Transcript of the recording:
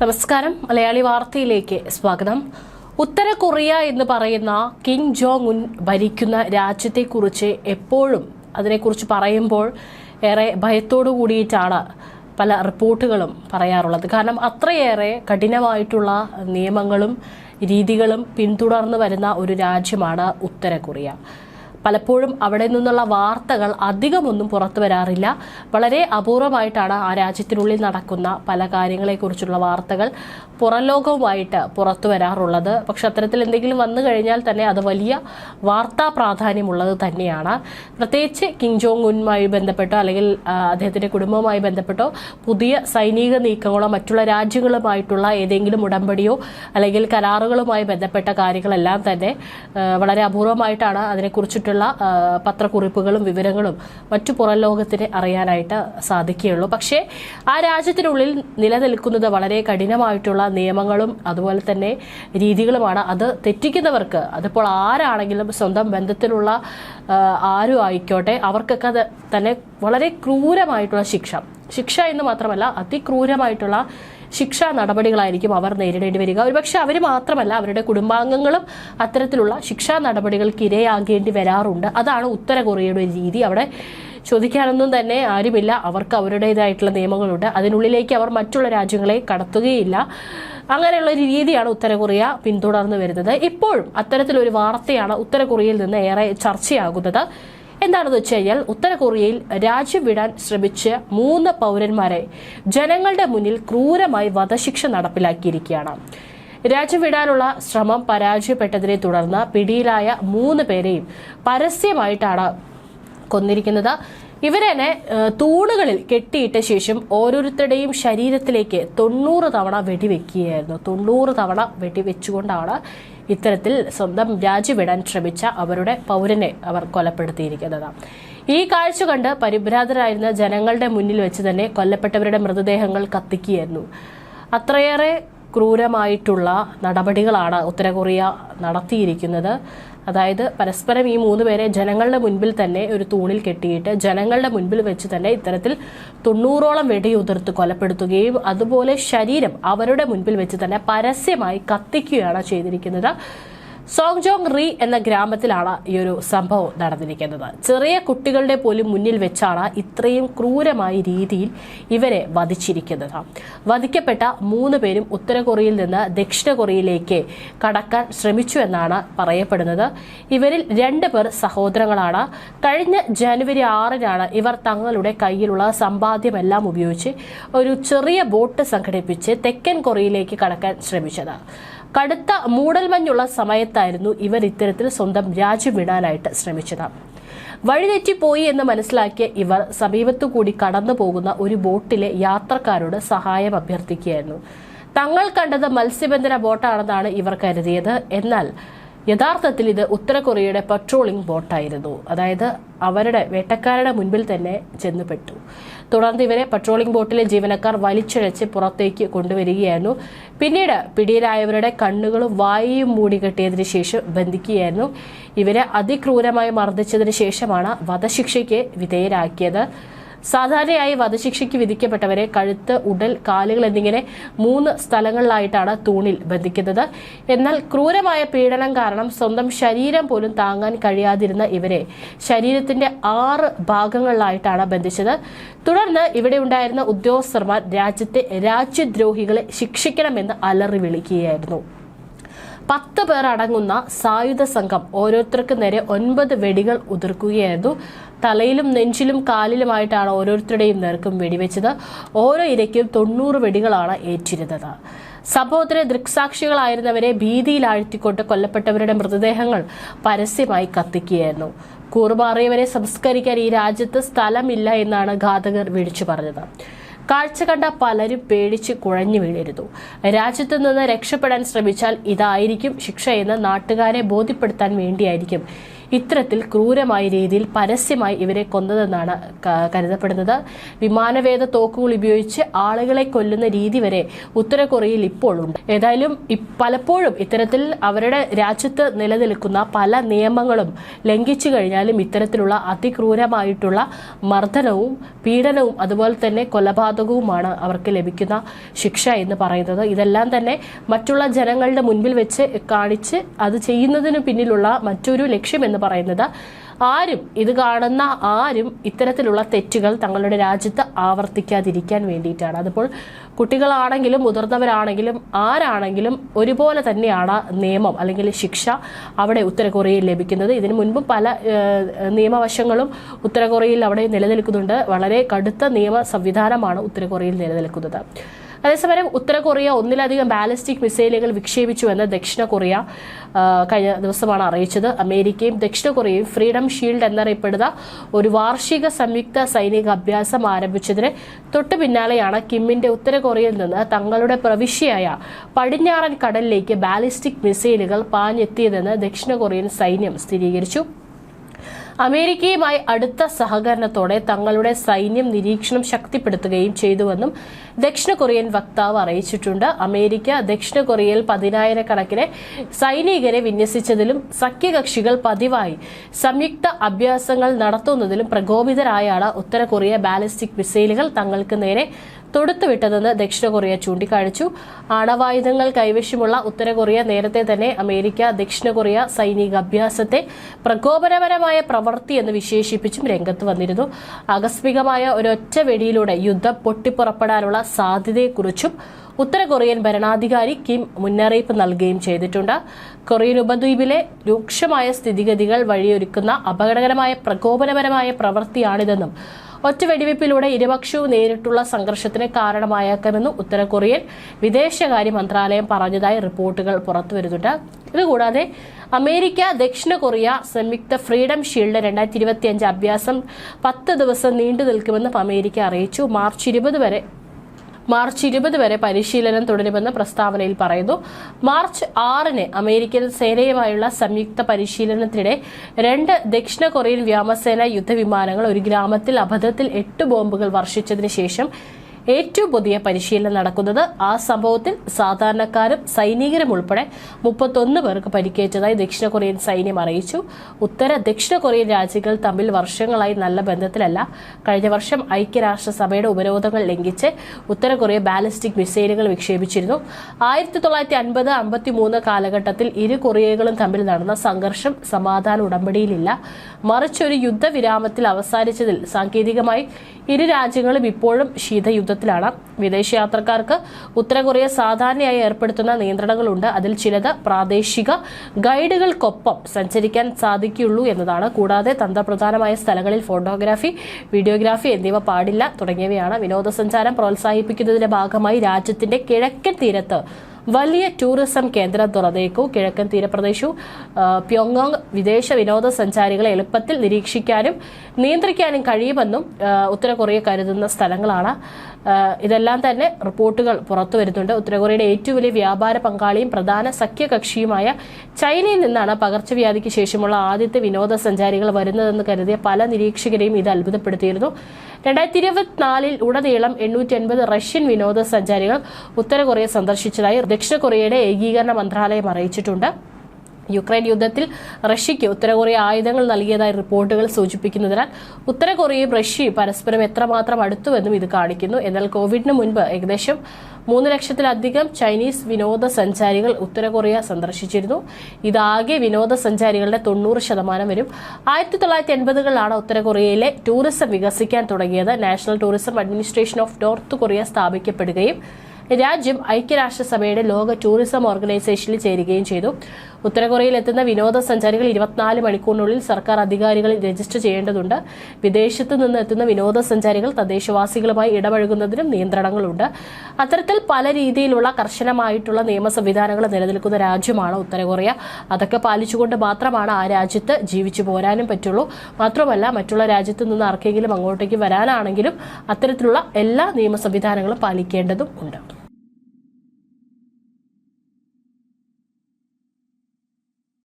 നമസ്കാരം. മലയാളി വാർത്തയിലേക്ക് സ്വാഗതം. ഉത്തര കൊറിയ എന്ന് പറയുന്ന കിങ് ജോങ് ഉൻ ഭരിക്കുന്ന രാജ്യത്തെക്കുറിച്ച് എപ്പോഴും അതിനെക്കുറിച്ച് പറയുമ്പോൾ ഏറെ ഭയത്തോടു കൂടിയിട്ടാണ് പല റിപ്പോർട്ടുകളും പറയാറുള്ളത്. കാരണം അത്രയേറെ കഠിനമായിട്ടുള്ള നിയമങ്ങളും രീതികളും പിന്തുടർന്നു വരുന്ന ഒരു രാജ്യമാണ് ഉത്തര കൊറിയ. പലപ്പോഴും അവിടെ നിന്നുള്ള വാർത്തകൾ അധികമൊന്നും പുറത്തു വരാറില്ല. വളരെ അപൂർവമായിട്ടാണ് ആ രാജ്യത്തിനുള്ളിൽ നടക്കുന്ന പല കാര്യങ്ങളെക്കുറിച്ചുള്ള വാർത്തകൾ പുറലോകവുമായിട്ട് പുറത്തു വരാറുള്ളത്. പക്ഷെ അത്തരത്തിൽ എന്തെങ്കിലും വന്നു കഴിഞ്ഞാൽ തന്നെ അത് വലിയ വാർത്താ പ്രാധാന്യമുള്ളത് തന്നെയാണ്. പ്രത്യേകിച്ച് കിങ് ജോങ് ഉന്നുമായി ബന്ധപ്പെട്ടോ അല്ലെങ്കിൽ അദ്ദേഹത്തിന്റെ കുടുംബവുമായി ബന്ധപ്പെട്ടോ പുതിയ സൈനിക നീക്കങ്ങളോ മറ്റുള്ള രാജ്യങ്ങളുമായിട്ടുള്ള ഏതെങ്കിലും ഉടമ്പടിയോ അല്ലെങ്കിൽ കരാറുകളുമായി ബന്ധപ്പെട്ട കാര്യങ്ങളെല്ലാം തന്നെ വളരെ അപൂർവമായിട്ടാണ് അതിനെക്കുറിച്ചിട്ടുള്ള ആ, പത്രക്കുറിപ്പുകളും വിവരങ്ങളും മറ്റു പുറം ലോകത്തിന് അറിയാനായിട്ട് സാധിക്കുകയുള്ളൂ. പക്ഷേ ആ രാജ്യത്തിനുള്ളിൽ നിലനിൽക്കുന്നത് വളരെ കഠിനമായിട്ടുള്ള നിയമങ്ങളും അതുപോലെ തന്നെ രീതികളുമാണ്. അത് തെറ്റിക്കുന്നവർക്ക് അതിപ്പോൾ ആരാണെങ്കിലും സ്വന്തം ബന്ധത്തിലുള്ള ആരും ആയിക്കോട്ടെ അവർക്കൊക്കെ തന്നെ വളരെ ക്രൂരമായിട്ടുള്ള ശിക്ഷ. ശിക്ഷ എന്ന് മാത്രമല്ല അതിക്രൂരമായിട്ടുള്ള ശിക്ഷാ നടപടികളായിരിക്കും അവർ നേരിടേണ്ടി വരിക. ഒരുപക്ഷെ അവർ മാത്രമല്ല അവരുടെ കുടുംബാംഗങ്ങളും അത്തരത്തിലുള്ള ശിക്ഷാ നടപടികൾക്ക് ഇരയാകേണ്ടി വരാറുണ്ട്. അതാണ് ഉത്തര കൊറിയയുടെ രീതി. അവിടെ ചോദിക്കാനൊന്നും തന്നെ ആരുമില്ല. അവർക്ക് അവരുടേതായിട്ടുള്ള നിയമങ്ങളുണ്ട്. അതിനുള്ളിലേക്ക് അവർ മറ്റുള്ള രാജ്യങ്ങളെ കടത്തുകയില്ല. അങ്ങനെയുള്ള ഒരു രീതിയാണ് ഉത്തര കൊറിയ പിന്തുടർന്നു വരുന്നത്. ഇപ്പോഴും അത്തരത്തിലൊരു വാർത്തയാണ് ഉത്തര കൊറിയയിൽ നിന്ന് ഏറെ ചർച്ചയാകുന്നത്. എന്താണെന്ന് വെച്ച് കഴിഞ്ഞാൽ ഉത്തര കൊറിയയിൽ രാജ്യം വിടാൻ ശ്രമിച്ച മൂന്ന് പൗരന്മാരെ ജനങ്ങളുടെ മുന്നിൽ ക്രൂരമായി വധശിക്ഷ നടപ്പിലാക്കിയിരിക്കുകയാണ്. രാജ്യം വിടാനുള്ള ശ്രമം പരാജയപ്പെട്ടതിനെ തുടർന്ന് പിടിയിലായ മൂന്ന് പേരെയും പരസ്യമായിട്ടാണ് കൊന്നിരിക്കുന്നത്. ഇവരെന്നെ തൂണുകളിൽ കെട്ടിയിട്ട ശേഷം ഓരോരുത്തരുടെയും ശരീരത്തിലേക്ക് തൊണ്ണൂറ് തവണ വെടിവെക്കുകയായിരുന്നു. തൊണ്ണൂറ് തവണ വെടിവെച്ചുകൊണ്ടാണ് ഇത്തരത്തിൽ സ്വന്തം രാജ്യം വിടാൻ ശ്രമിച്ച അവരുടെ പൗരനെ അവർ കൊലപ്പെടുത്തിയിരിക്കുന്നത്. ഈ കാഴ്ച കണ്ട് പരിഭ്രാന്തരായിരുന്ന ജനങ്ങളുടെ മുന്നിൽ വെച്ച് തന്നെ കൊല്ലപ്പെട്ടവരുടെ മൃതദേഹങ്ങൾ കത്തിക്കുകയായിരുന്നു. അത്രയേറെ ക്രൂരമായിട്ടുള്ള നടപടികളാണ് ഉത്തര കൊറിയ നടത്തിയിരിക്കുന്നത്. അതായത് പരസ്പരം ഈ മൂന്ന് പേരെ ജനങ്ങളുടെ മുൻപിൽ തന്നെ ഒരു തൂണിൽ കെട്ടിയിട്ട് ജനങ്ങളുടെ മുൻപിൽ വെച്ച് തന്നെ ഇത്തരത്തിൽ തൊണ്ണൂറോളം വെടിയുതിർത്ത് കൊലപ്പെടുത്തുകയും അതുപോലെ ശരീരം അവരുടെ മുൻപിൽ വെച്ച് തന്നെ പരസ്യമായി കത്തിക്കുകയാണ് ചെയ്തിരിക്കുന്നത്. സോങ്ജോങ് റീ എന്ന ഗ്രാമത്തിലാണ് ഈ ഒരു സംഭവം നടന്നിരിക്കുന്നത്. ചെറിയ കുട്ടികളുടെ പോലും മുന്നിൽ വെച്ചാണ് ഇത്രയും ക്രൂരമായ രീതിയിൽ ഇവരെ വധിച്ചിരിക്കുന്നത്. വധിക്കപ്പെട്ട മൂന്ന് പേരും ഉത്തര കൊറിയയിൽ നിന്ന് ദക്ഷിണ കൊറിയയിലേക്ക് കടക്കാൻ ശ്രമിച്ചു എന്നാണ് പറയപ്പെടുന്നത്. ഇവരിൽ രണ്ട് പേർ സഹോദരങ്ങളാണ്. കഴിഞ്ഞ ജനുവരി ആറിനാണ് ഇവർ തങ്ങളുടെ കയ്യിലുള്ള സമ്പാദ്യമെല്ലാം ഉപയോഗിച്ച് ഒരു ചെറിയ ബോട്ട് സംഘടിപ്പിച്ച് തെക്കൻ കൊറിയയിലേക്ക് കടക്കാൻ ശ്രമിച്ചത്. കടുത്ത മൂടൽമഞ്ഞുള്ള സമയത്തായിരുന്നു ഇവർ ഇത്തരത്തിൽ സ്വന്തം രാജ്യം വിടാനായിട്ട് ശ്രമിച്ചത്. വഴിതെറ്റിപ്പോയി എന്ന് മനസ്സിലാക്കിയ ഇവർ സമീപത്തു കൂടി കടന്നു പോകുന്ന ഒരു ബോട്ടിലെ യാത്രക്കാരോട് സഹായം അഭ്യർത്ഥിക്കുകയായിരുന്നു. തങ്ങൾ കണ്ടത് മത്സ്യബന്ധന ബോട്ടാണെന്നാണ് ഇവർ കരുതിയത്. എന്നാൽ യഥാർത്ഥത്തിൽ ഇത് ഉത്തര കൊറിയയുടെ പട്രോളിംഗ് ബോട്ടായിരുന്നു അതായത് അവരുടെ വേട്ടക്കാരുടെ മുൻപിൽ തന്നെ ചെന്നുപെട്ടു. തുടർന്ന് ഇവരെ പട്രോളിംഗ് ബോട്ടിലെ ജീവനക്കാർ വലിച്ചിഴച്ച് പുറത്തേക്ക് കൊണ്ടുവരികയായിരുന്നു. പിന്നീട് പിടിയിലായവരുടെ കണ്ണുകളും വായയും മൂടിക്കെട്ടിയതിനു ശേഷം ബന്ധിക്കുകയായിരുന്നു. ഇവരെ അതിക്രൂരമായി മർദ്ദിച്ചതിന് ശേഷമാണ് വധശിക്ഷയ്ക്ക് വിധേയരാക്കിയത്. സാധാരണയായി വധശിക്ഷയ്ക്ക് വിധിക്കപ്പെട്ടവരെ കഴുത്ത് ഉടൽ കാലുകൾ എന്നിങ്ങനെ മൂന്ന് സ്ഥലങ്ങളിലായിട്ടാണ് തൂണിൽ ബന്ധിക്കുന്നത്. എന്നാൽ ക്രൂരമായ പീഡനം കാരണം സ്വന്തം ശരീരം പോലും താങ്ങാൻ കഴിയാതിരുന്ന ഇവരെ ശരീരത്തിന്റെ ആറ് ഭാഗങ്ങളിലായിട്ടാണ് ബന്ധിച്ചത്. തുടർന്ന് ഇവിടെ ഉണ്ടായിരുന്ന ഉദ്യോഗസ്ഥർമാർ രാജ്യത്തെ രാജ്യദ്രോഹികളെ ശിക്ഷിക്കണമെന്ന് അലറി വിളിക്കുകയായിരുന്നു. പത്ത് പേർ അടങ്ങുന്ന സായുധ സംഘം ഓരോരുത്തർക്ക് നേരെ ഒൻപത് വെടികൾ ഉതിർക്കുകയായിരുന്നു. തലയിലും നെഞ്ചിലും കാലിലുമായിട്ടാണ് ഓരോരുത്തരുടെയും നേർക്കും വെടിവെച്ചത്. ഓരോ ഇരയ്ക്കും തൊണ്ണൂറ് വെടികളാണ് ഏറ്റിരുന്നത്. സംഭവത്തിന് ദൃക്സാക്ഷികളായിരുന്നവരെ ഭീതിയിലാഴ്ത്തിക്കൊണ്ട് കൊല്ലപ്പെട്ടവരുടെ മൃതദേഹങ്ങൾ പരസ്യമായി കത്തിക്കുകയായിരുന്നു. കൂറുമാറിയവരെ സംസ്കരിക്കാൻ ഈ രാജ്യത്ത് സ്ഥലമില്ല എന്നാണ് ഘാതകർ വിളിച്ചു പറഞ്ഞത്. കാഴ്ച കണ്ട പലരും പേടിച്ച് കുഴഞ്ഞു വീണിരുന്നു. രാജ്യത്തു നിന്ന് രക്ഷപ്പെടാൻ ശ്രമിച്ചാൽ ഇതായിരിക്കും ശിക്ഷ എന്ന് നാട്ടുകാരെ ബോധ്യപ്പെടുത്താൻ വേണ്ടിയായിരിക്കും ഇത്തരത്തിൽ ക്രൂരമായ രീതിയിൽ പരസ്യമായി ഇവരെ കൊന്നതെന്നാണ് കരുതപ്പെടുന്നത്. വിമാനവേദ തോക്കുകൾ ഉപയോഗിച്ച് ആളുകളെ കൊല്ലുന്ന രീതി വരെ ഉത്തര കൊറിയയിൽ ഇപ്പോഴുണ്ട്. ഏതായാലും പലപ്പോഴും ഇത്തരത്തിൽ അവരുടെ രാജ്യത്ത് നിലനിൽക്കുന്ന പല നിയമങ്ങളും ലംഘിച്ചു കഴിഞ്ഞാലും ഇത്തരത്തിലുള്ള അതിക്രൂരമായിട്ടുള്ള മർദ്ദനവും പീഡനവും അതുപോലെ തന്നെ കൊലപാതകവുമാണ് അവർക്ക് ലഭിക്കുന്ന ശിക്ഷ എന്ന് പറയുന്നത്. ഇതെല്ലാം തന്നെ മറ്റുള്ള ജനങ്ങളുടെ മുൻപിൽ വെച്ച് കാണിച്ച് അത് ചെയ്യുന്നതിന് പിന്നിലുള്ള മറ്റൊരു ലക്ഷ്യം പറയുന്നത്. ആരും ഇത് കാണുന്ന ആരും ഇത്തരത്തിലുള്ള തെറ്റുകൾ തങ്ങളുടെ രാജ്യത്ത് ആവർത്തിക്കാതിരിക്കാൻ വേണ്ടിയിട്ടാണ്. അതിപ്പോൾ കുട്ടികളാണെങ്കിലും മുതിർന്നവരാണെങ്കിലും ആരാണെങ്കിലും ഒരുപോലെ തന്നെയാണ് നിയമം അല്ലെങ്കിൽ ശിക്ഷ അവിടെ ഉത്തര കൊറിയയിൽ ലഭിക്കുന്നത്. ഇതിനു മുൻപും പല നിയമവശങ്ങളും ഉത്തര കൊറിയയിൽ അവിടെ നിലനിൽക്കുന്നുണ്ട്. വളരെ കടുത്ത നിയമ സംവിധാനമാണ് ഉത്തര കൊറിയയിൽ നിലനിൽക്കുന്നത്. അതേസമയം ഉത്തര കൊറിയ ഒന്നിലധികം ബാലിസ്റ്റിക് മിസൈലുകൾ വിക്ഷേപിച്ചുവെന്ന് ദക്ഷിണ കൊറിയ കഴിഞ്ഞ ദിവസമാണ് അറിയിച്ചത്. അമേരിക്കയും ദക്ഷിണ കൊറിയയും ഫ്രീഡം ഷീൽഡ് എന്നറിയപ്പെടുന്ന ഒരു വാർഷിക സംയുക്ത സൈനിക അഭ്യാസം ആരംഭിച്ചതിന് തൊട്ടു പിന്നാലെയാണ് കിമ്മിന്റെ ഉത്തര കൊറിയയിൽ നിന്ന് തങ്ങളുടെ പ്രവിശ്യയായ പടിഞ്ഞാറൻ കടലിലേക്ക് ബാലിസ്റ്റിക് മിസൈലുകൾ പാഞ്ഞെത്തിയതെന്ന് ദക്ഷിണ കൊറിയൻ സൈന്യം സ്ഥിരീകരിച്ചു. അമേരിക്കയുമായി അടുത്ത സഹകരണത്തോടെ തങ്ങളുടെ സൈന്യം നിരീക്ഷണം ശക്തിപ്പെടുത്തുകയും ചെയ്തുവെന്നും ദക്ഷിണ കൊറിയൻ വക്താവ് അറിയിച്ചിട്ടുണ്ട്. അമേരിക്ക ദക്ഷിണ കൊറിയയിൽ പതിനായിരക്കണക്കിന് സൈനികരെ വിന്യസിച്ചതിലും സഖ്യകക്ഷികൾ പതിവായി സംയുക്ത അഭ്യാസങ്ങൾ നടത്തുന്നതിലും പ്രകോപിതരായാണ് ഉത്തര കൊറിയ ബാലിസ്റ്റിക് മിസൈലുകൾ തങ്ങൾക്ക് നേരെ തൊടുത്തുവിട്ടതെന്ന് ദക്ഷിണ കൊറിയ ചൂണ്ടിക്കാണിച്ചു. ആണവായുധങ്ങൾ കൈവശമുള്ള ഉത്തര കൊറിയ നേരത്തെ തന്നെ അമേരിക്ക ദക്ഷിണ കൊറിയ സൈനിക അഭ്യാസത്തെ പ്രകോപനപരമായ പ്രവൃത്തി എന്ന് വിശേഷിപ്പിച്ചും രംഗത്ത് വന്നിരുന്നു. ആകസ്മികമായ ഒരൊറ്റ വെടിയിലൂടെ യുദ്ധം പൊട്ടിപ്പുറപ്പെടാനുള്ള സാധ്യതയെക്കുറിച്ചും ഉത്തര കൊറിയൻ ഭരണാധികാരി കിം മുന്നറിയിപ്പ് നൽകുകയും ചെയ്തിട്ടുണ്ട്. കൊറിയൻ ഉപദ്വീപിലെ രൂക്ഷമായ സ്ഥിതിഗതികൾ വഴിയൊരുക്കുന്ന അപകടകരമായ പ്രകോപനപരമായ പ്രവൃത്തിയാണിതെന്നും ഒറ്റ വെടിവയ്പ്പിലൂടെ ഇരുപക്ഷവും നേരിട്ടുള്ള സംഘർഷത്തിന് കാരണമായേക്കാമെന്ന് ഉത്തര കൊറിയൻ വിദേശകാര്യ മന്ത്രാലയം പറഞ്ഞതായി റിപ്പോർട്ടുകൾ പുറത്തുവരുന്നുണ്ട് ഇതുകൂടാതെ അമേരിക്ക ദക്ഷിണ കൊറിയ സംയുക്ത ഫ്രീഡം ഷീൽഡ് രണ്ടായിരത്തി ഇരുപത്തിയഞ്ച് അഭ്യാസം പത്ത് ദിവസം നീണ്ടു നിൽക്കുമെന്നും അമേരിക്ക അറിയിച്ചു. മാർച്ച് ഇരുപത് വരെ മാർച്ച് ഇരുപത് വരെ പരിശീലനം തുടരുമെന്ന് പ്രസ്താവനയിൽ പറയുന്നു. മാർച്ച് ആറിന് അമേരിക്കൻ സേനയുമായുള്ള സംയുക്ത പരിശീലനത്തിനിടെ രണ്ട് ദക്ഷിണ കൊറിയൻ വ്യോമസേന യുദ്ധവിമാനങ്ങൾ ഒരു ഗ്രാമത്തിൽ അബദ്ധത്തിൽ എട്ട് ബോംബുകൾ വർഷിച്ചതിന് ശേഷം ഏറ്റവും പുതിയ പരിശീലനം നടക്കുന്നത് ആ സംഭവത്തിൽ സാധാരണക്കാരും സൈനികരും ഉൾപ്പെടെ മുപ്പത്തൊന്ന് പേർക്ക് പരിക്കേറ്റതായി ദക്ഷിണ കൊറിയൻ സൈന്യം അറിയിച്ചു. ഉത്തര ദക്ഷിണ കൊറിയൻ രാജ്യങ്ങൾ തമ്മിൽ വർഷങ്ങളായി നല്ല ബന്ധത്തിലല്ല. കഴിഞ്ഞ വർഷം ഐക്യരാഷ്ട്രസഭയുടെ ഉപരോധങ്ങൾ ലംഘിച്ച് ഉത്തര കൊറിയ ബാലിസ്റ്റിക് മിസൈലുകൾ വിക്ഷേപിച്ചിരുന്നു. ആയിരത്തി തൊള്ളായിരത്തി അൻപത് അമ്പത്തി മൂന്ന് കാലഘട്ടത്തിൽ ഇരു കൊറിയകളും തമ്മിൽ നടന്ന സംഘർഷം സമാധാന ഉടമ്പടിയിലില്ല. മറിച്ച് ഒരു യുദ്ധവിരാമത്തിൽ അവസാനിച്ചതിൽ സാങ്കേതികമായി ഇരു രാജ്യങ്ങളും ഇപ്പോഴും ശീതയുദ്ധത്തിലാണ്. വിദേശയാത്രക്കാർക്ക് ഉത്തര കൊറിയ സാധാരണയായി ഏർപ്പെടുത്തുന്ന നിയന്ത്രണങ്ങളുണ്ട്. അതിൽ ചിലത് പ്രാദേശിക ഗൈഡുകൾക്കൊപ്പം സഞ്ചരിക്കാൻ സാധിക്കുള്ളൂ എന്നതാണ്. കൂടാതെ തന്ത്രപ്രധാനമായ സ്ഥലങ്ങളിൽ ഫോട്ടോഗ്രാഫി വീഡിയോഗ്രാഫി എന്നിവ പാടില്ല തുടങ്ങിയവയാണ് വിനോദസഞ്ചാരം പ്രോത്സാഹിപ്പിക്കുന്നതിന്റെ ഭാഗമായി രാജ്യത്തിന്റെ കിഴക്കൻ തീരത്ത് വലിയ ടൂറിസം കേന്ദ്രം തുറന്നേക്കു. കിഴക്കൻ തീരപ്രദേശവും പ്യോങ്ങോങ് വിദേശ വിനോദസഞ്ചാരികളെ എളുപ്പത്തിൽ നിരീക്ഷിക്കാനും നിയന്ത്രിക്കാനും കഴിയുമെന്നും ഉത്തര കൊറിയ കരുതുന്ന സ്ഥലങ്ങളാണ്. ഇതെല്ലാം തന്നെ റിപ്പോർട്ടുകൾ പുറത്തു വരുന്നുണ്ട്. ഉത്തരകൊറിയയുടെ ഏറ്റവും വലിയ വ്യാപാര പങ്കാളിയും പ്രധാന സഖ്യകക്ഷിയുമായ ചൈനയിൽ നിന്നാണ് പകർച്ചവ്യാധിക്ക് ശേഷമുള്ള ആദ്യത്തെ വിനോദസഞ്ചാരികൾ വരുന്നതെന്ന് കരുതിയ പല നിരീക്ഷകരെയും ഇത് അത്ഭുതപ്പെടുത്തിയിരുന്നു. രണ്ടായിരത്തി ഇരുപത്തിനാലിൽ ഉടനീളം എണ്ണൂറ്റി അൻപത് റഷ്യൻ വിനോദസഞ്ചാരികൾ ഉത്തര കൊറിയ സന്ദർശിച്ചതായി ദക്ഷിണ കൊറിയയുടെ ഏകീകരണ മന്ത്രാലയം അറിയിച്ചിട്ടുണ്ട്. യുക്രൈൻ യുദ്ധത്തിൽ റഷ്യയ്ക്ക് ഉത്തര കൊറിയ ആയുധങ്ങൾ നൽകിയതായി റിപ്പോർട്ടുകൾ സൂചിപ്പിക്കുന്നതിനാൽ ഉത്തര കൊറിയയും റഷ്യയും പരസ്പരം എത്രമാത്രം അടുത്തുവെന്നും ഇത് കാണിക്കുന്നു. എന്നാൽ കോവിഡിന് മുൻപ് ഏകദേശം മൂന്ന് ലക്ഷത്തിലധികം ചൈനീസ് വിനോദസഞ്ചാരികൾ ഉത്തര കൊറിയ സന്ദർശിച്ചിരുന്നു. ഇതാകെ വിനോദസഞ്ചാരികളുടെ തൊണ്ണൂറ് ശതമാനം വരും. ആയിരത്തി തൊള്ളായിരത്തി എൺപതുകളിലാണ് ഉത്തര കൊറിയയിലെ ടൂറിസം വികസിക്കാൻ തുടങ്ങിയത്. National Tourism Administration of North Korea സ്ഥാപിക്കപ്പെടുകയും രാജ്യം ഐക്യരാഷ്ട്രസഭയുടെ ലോക ടൂറിസം ഓർഗനൈസേഷനിൽ ചേരുകയും ചെയ്തു. ഉത്തര കൊറിയയിൽ എത്തുന്ന വിനോദസഞ്ചാരികൾ ഇരുപത്തിനാല് മണിക്കൂറിനുള്ളിൽ സർക്കാർ അധികാരികളിൽ രജിസ്റ്റർ ചെയ്യേണ്ടതുണ്ട്. വിദേശത്ത് നിന്ന് എത്തുന്ന വിനോദസഞ്ചാരികൾ തദ്ദേശവാസികളുമായി ഇടപഴകുന്നതിനും നിയന്ത്രണങ്ങളുണ്ട്. അത്തരത്തിൽ പല രീതിയിലുള്ള കർശനമായിട്ടുള്ള നിയമ സംവിധാനങ്ങൾ നിലനിൽക്കുന്ന രാജ്യമാണ് ഉത്തര കൊറിയ അതൊക്കെ പാലിച്ചുകൊണ്ട് മാത്രമാണ് ആ രാജ്യത്ത് ജീവിച്ചു പോരാനും പറ്റുള്ളൂ. മാത്രമല്ല മറ്റുള്ള രാജ്യത്ത് നിന്ന് ആർക്കെങ്കിലും അങ്ങോട്ടേക്ക് വരാനാണെങ്കിലും അത്തരത്തിലുള്ള എല്ലാ നിയമ സംവിധാനങ്ങളും പാലിക്കേണ്ടതും ഉണ്ട്.